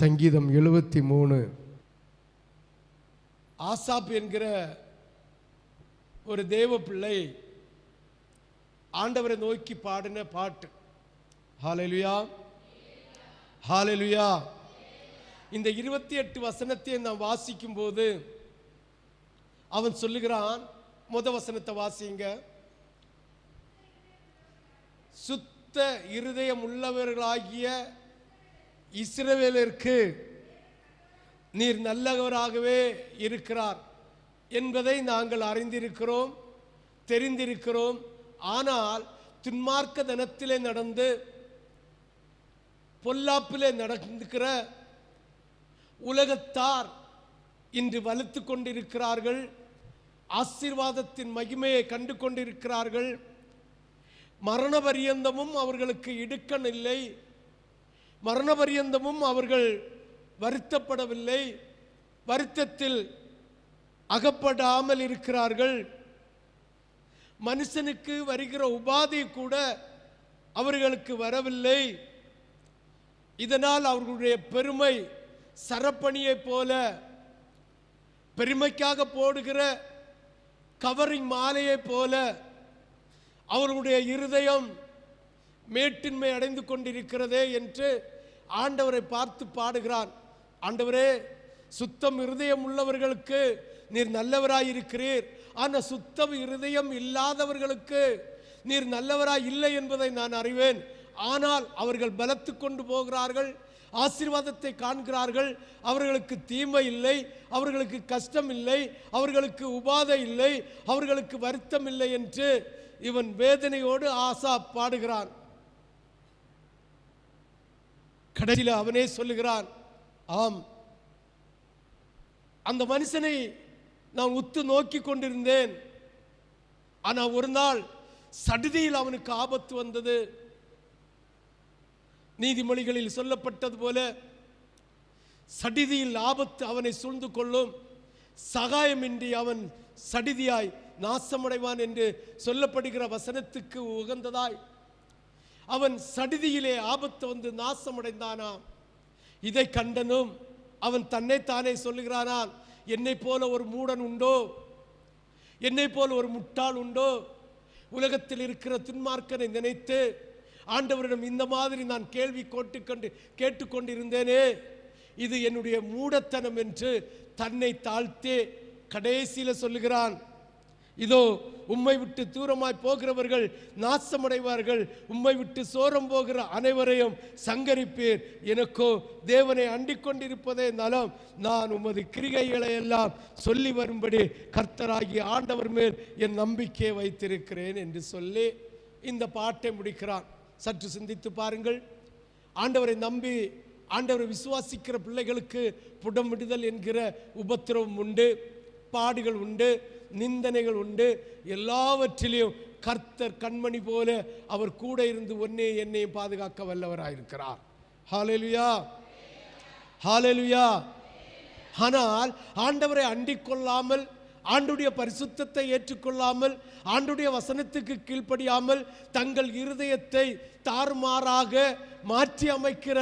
சங்கீதம் எழுபத்தி மூணு. ஆசாப் என்கிற ஒரு தேவ பிள்ளை ஆண்டவரை நோக்கி பாடின பாட்டு. ஹாலலுயா ஹாலலுயா இந்த இருபத்தி எட்டு வசனத்தை நான் வாசிக்கும் போது அவன் சொல்லுகிறான் முத வசனத்தை வாசிங்க. சுத்த இருதயம் உள்ளவர்களாகிய இஸ்ரவேலருக்கு நீர் நல்லவராகவே இருக்கிறார் என்பதை நாங்கள் அறிந்திருக்கிறோம் தெரிந்திருக்கிறோம். ஆனால் துன்மார்க்க தனத்திலே நடந்து பொல்லாப்பிலே நடந்துக்கிற உலகத்தார் இன்று வலுத்து கொண்டிருக்கிறார்கள். ஆசீர்வாதத்தின் மகிமையை கண்டு கொண்டிருக்கிறார்கள். மரண பரியந்தமும் அவர்களுக்கு இடுக்கண் மரணபரியந்தமும் மரண பரியந்தமும் அவர்கள் வருத்தப்படவில்லை. வருத்தத்தில் அகப்படாமல் இருக்கிறார்கள். மனுஷனுக்கு வருகிற உபாதி கூட அவர்களுக்கு வரவில்லை. இதனால் அவர்களுடைய பெருமை சரப்பணியைப் போல பெருமைக்காக போடுகிற கவரிங் மாலையைப் போல அவர்களுடைய இருதயம் மேட்டின்மை அடைந்து கொண்டிருக்கிறதே என்று ஆண்டவரை பார்த்து பாடுகிறான். ஆண்டவரே சுத்தம் இருதயம் உள்ளவர்களுக்கு நீர் நல்லவராயிருக்கிறீர். ஆனால் சுத்தம் இருதயம் இல்லாதவர்களுக்கு நீர் நல்லவராய் இல்லை என்பதை நான் அறிவேன். ஆனால் அவர்கள் பலத்து கொண்டு போகிறார்கள் ஆசீர்வாதத்தை காண்கிறார்கள். அவர்களுக்கு தீமை இல்லை அவர்களுக்கு கஷ்டம் இல்லை அவர்களுக்கு உபாதை இல்லை அவர்களுக்கு வருத்தம் இல்லை என்று இவன் வேதனையோடு ஆசா பாடுகிறான். கடைசியில் அவனே சொல்லுகிறான் ஆம் அந்த மனுஷனை நான் உத்து நோக்கி கொண்டிருந்தேன். ஆனால் ஒரு நாள் சடுதியில் அவனுக்கு ஆபத்து வந்தது. நீதிமொழிகளில் சொல்லப்பட்டது போல சடிதியில் ஆபத்து அவனை சூழ்ந்து கொள்ளும். சகாயமின்றி அவன் சடிதியாய் நாசமடைவான் என்று சொல்லப்படுகிற வசனத்துக்கு உகந்ததாய் அவன் சடிதியிலே ஆபத்து வந்து நாசமடைந்தானாம் இதை கண்டனும் அவன் தன்னைத்தானே சொல்லுகிறானான் என்னை போல ஒரு மூடன் உண்டோ? என்னை போல ஒரு முட்டாள் உண்டோ? உலகத்தில் இருக்கிற துன்மார்க்கனை நினைத்து ஆண்டவரிடம் இந்த மாதிரி நான் கேள்வி கோட்டுக்கொண்டு கேட்டுக்கொண்டிருந்தேனே இது என்னுடைய மூடத்தனம் என்று தன்னை தாழ்த்தே கடைசியில் சொல்லுகிறான். இதோ உம்மை விட்டு தூரமாய் போகிறவர்கள் நாசமடைவார்கள். உம்மை விட்டு சோரம் போகிற அனைவரையும் சங்கரிப்பீர். எனக்கோ தேவனை அண்டிக் கொண்டிருப்பதே நலம். நான் உமது கிரிகைகளை எல்லாம் சொல்லி வரும்படி கர்த்தராகி ஆண்டவர் மேல் என் நம்பிக்கையை வைத்திருக்கிறேன் என்று சொல்லி இந்த பாட்டை முடிக்கிறான் சற்று சிந்தித்து பாருங்கள். ஆண்டவரை நம்பி ஆண்டவரை விசுவாசிக்கிற பிள்ளைகளுக்கு புடம் விடுதல் என்கிற உபத்திரவம் உண்டு பாடுகள் உண்டு. நிந்தனைகள் உண்டு. எல்லாவற்றிலையும் கர்த்தர் கண்மணி போல அவர் கூட இருந்து ஒன்னே என்னையும் பாதுகாக்க வல்லவராயிருக்கிறார். ஹாலெலுயா ஹாலெலுயா ஆனால் ஆண்டவரை அண்டிக் கொள்ளாமல் ஆண்டுடைய பரிசுத்தத்தை ஏற்றுக்கொள்ளாமல் ஆண்டுடைய வசனத்துக்கு கீழ்ப்படியாமல் தங்கள் இருதயத்தை தாறுமாறாக மாற்றி அமைக்கிற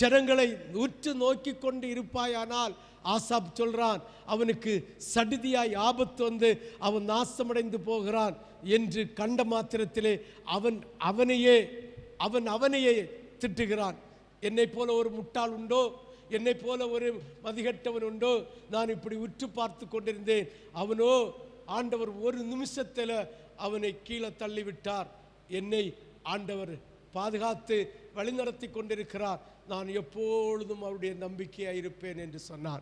ஜனங்களை உற்று நோக்கி கொண்டு இருப்பாயானால் ஆசாப் சொல்கிறான் அவனுக்கு சடிதியாய் ஆபத்து வந்து அவன் நாசமடைந்து போகிறான் என்று கண்ட மாத்திரத்திலே அவன் அவனையே அவன் அவனையே திட்டுகிறான். என்னை போல ஒரு முட்டாள் உண்டோ? என்னை போல ஒரு மதிகட்டவன் உண்டோ? நான் இப்படி உற்று பார்த்து கொண்டிருந்தேன். அவனோ ஆண்டவர் ஒரு நிமிஷத்தில் அவனை கீழே தள்ளிவிட்டார். என்னை ஆண்டவர் பாதுகாத்து வழிநடத்தி கொண்டிருக்கிறார். நான் எப்பொழுதும் அவருடைய நம்பிக்கையாக இருப்பேன் என்று சொன்னார்.